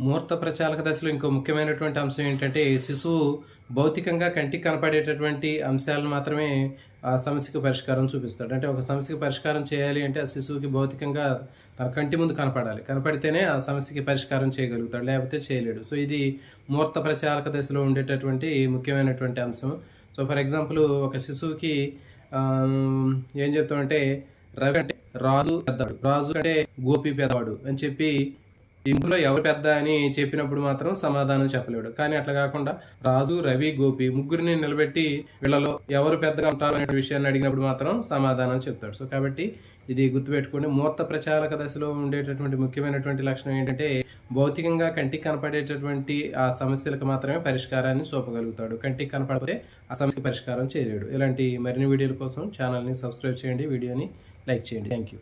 ముహూర్త ప్రచాలక దశలో ఇంకో ముఖ్యమైనటువంటి అంశం ఏంటంటే శిశువు భౌతికంగా కంటికి కనపడేటటువంటి అంశాలను మాత్రమే ఆ సమస్యకు పరిష్కారం చూపిస్తాడు. అంటే ఒక సమస్యకి పరిష్కారం చేయాలి అంటే ఆ శిశువుకి భౌతికంగా తన కంటి ముందు కనపడాలి. కనపడితేనే ఆ సమస్యకి పరిష్కారం చేయగలుగుతాడు లేకపోతే చేయలేడు. సో ఇది ముహూర్త ప్రచారక దశలో ఉండేటటువంటి ముఖ్యమైనటువంటి అంశం. సో ఫర్ ఎగ్జాంపుల్ ఒక శిశువుకి ఏం చెప్తామంటే రవి అంటే రాజు పెద్దవాడు రాజు అంటే గోపి పెద్దవాడు అని చెప్పి ఈ ముగ్గురులో ఎవరు పెద్ద అని చెప్పినప్పుడు మాత్రం సమాధానం చెప్పలేడు. కానీ అట్లా కాకుండా రాజు రవి గోపి ముగ్గురిని నిలబెట్టి వీళ్ళలో ఎవరు పెద్దగా ఉంటారు అనే విషయాన్ని అడిగినప్పుడు మాత్రం సమాధానం చెప్తాడు. సో కాబట్టి ఇది గుర్తుపెట్టుకోండి. మూర్త ప్రచారక దశలో ఉండేటటువంటి ముఖ్యమైనటువంటి లక్షణం ఏంటంటే భౌతికంగా కంటికి కనపడేటటువంటి ఆ సమస్యలకు మాత్రమే పరిష్కారాన్ని చూపగలుగుతాడు. కంటికి కనపడితే ఆ సమస్య పరిష్కారం చేయలేడు. ఇలాంటి మరిన్ని వీడియోల కోసం ఛానల్ని సబ్స్క్రైబ్ చేయండి వీడియోని లైక్ చేయండి. Thank you.